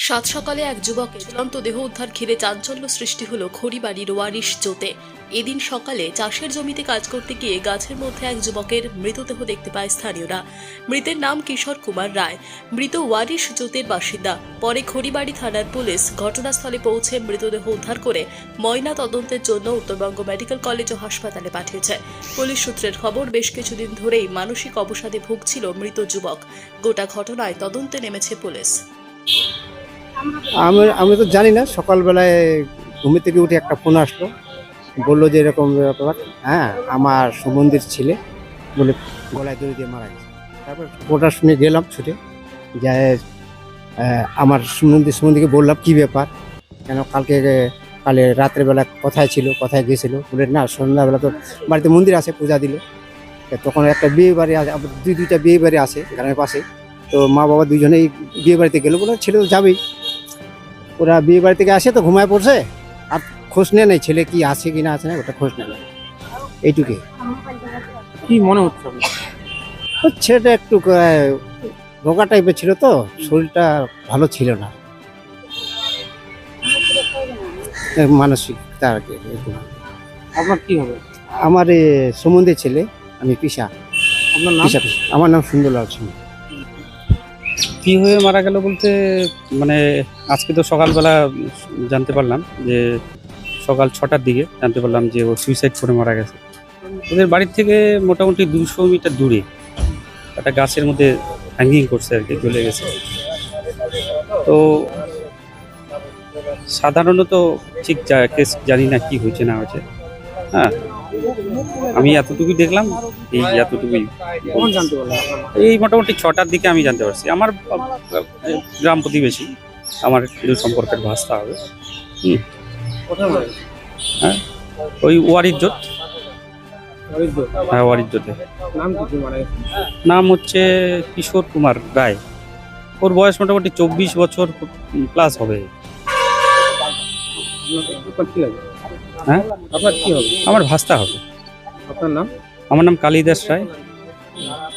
সাত সকালে এক যুবকের ঝুলন্ত দেহ উদ্ধার ঘিরে চাঞ্চল্য সৃষ্টি হলো খড়িবাড়ির ওয়ারিশ জোতে। এদিন সকালে চাষের জমিতে কাজ করতে গিয়ে গাছের মধ্যে এক যুবকের মৃতদেহ দেখতে পায় স্থানীয়রা। মৃতের নাম কিশোর কুমার রায়। মৃত ওয়ারিশ জোতের বাসিন্দা। পরে খড়িবাড়ি থানার পুলিশ ঘটনাস্থলে পৌঁছে মৃতদেহ উদ্ধার করে ময়না তদন্তের জন্য উত্তরবঙ্গ মেডিকেল কলেজ ও হাসপাতালে পাঠিয়েছে। পুলিশ সূত্রের খবর, বেশ কিছুদিন ধরেই মানসিক অবসাদে ভুগছিল মৃত যুবক। গোটা ঘটনায় তদন্তে নেমেছে পুলিশ। আমি আমি তো জানি না, সকালবেলায় ঘুমে থেকে উঠে একটা ফোন আসলো। বলল যে এরকম ব্যাপার। হ্যাঁ আমার সম্বন্ধের ছেলে বলে গলায় দড়ি দিয়ে মারা গেছে। তারপর ওটা শুনে গেলাম ছুটে। যে আমার সম্বন্ধী সম্বন্ধীকে বললাম, কি ব্যাপার? কেন কালকে, কালে রাত্রেবেলা কোথায় ছিল, কোথায় গেছিল? বলে, না, সন্ধ্যাবেলা তো বাড়িতে মন্দির আছে, পূজা দিল। তখন একটা বিয়ে বাড়ি আছে দুই, দুইটা বিয়ে বাড়ি আছে গ্রামের পাশে। তো মা বাবা দুজনেই বিয়ে বাড়িতে গেলো বলে, ছেলে তো যাবেই। ওরা বিয়ে বাড়ি থেকে আসে তো ঘুমায় পড়ছে আর খোঁজ নেয় নাই ছেলে কি আছে কি না আছে না ওটা খোঁজ নেয় নাই। এইটুকুই কি মনে হচ্ছে ছেলেটা একটু রোগা টাইপের ছিল তো শরীরটা ভালো ছিল না। মানসিক তার আপনার কি হবে? আমার এ, সম্বন্ধে ছেলে আমি পিসা। আপনার নাম। আমার নাম সুন্দরলাল সিং কি হয়ে মারা গেল বলতে মানে আজকে তো সকালবেলা জানতে পারলাম যে সকাল ছটার দিকে জানতে পারলাম যে ও সুইসাইড করে মারা গেছে। ওদের বাড়ির থেকে মোটামুটি দুশো মিটার দূরে একটা গাছের মধ্যে হ্যাঙ্গিং করছে আর কি চলে গেছে। তো সাধারণত ঠিক কেস জানি না কি হয়েছে না হয়েছে। হ্যাঁ আমি এতটুকুই দেখলাম এই এতটুকুই। এই মোটামুটি ছটার দিকে আমি জানতে পারছি। আমার গ্রাম প্রতিবেশী আমার কিছু সম্পর্কের ভাস্তা হবে। গেছে? ওই ওয়ারিজ্জত। হ্যাঁ ওয়ারিজ্জতে নাম হচ্ছে কিশোর কুমার রায়। ওর বয়স মোটামুটি চব্বিশ বছর প্লাস হবে। হ্যাঁ? আপনার কি হবে? আমার ভাস্তা হবে। আপনার নাম? আমার নাম কালিদাস রায়।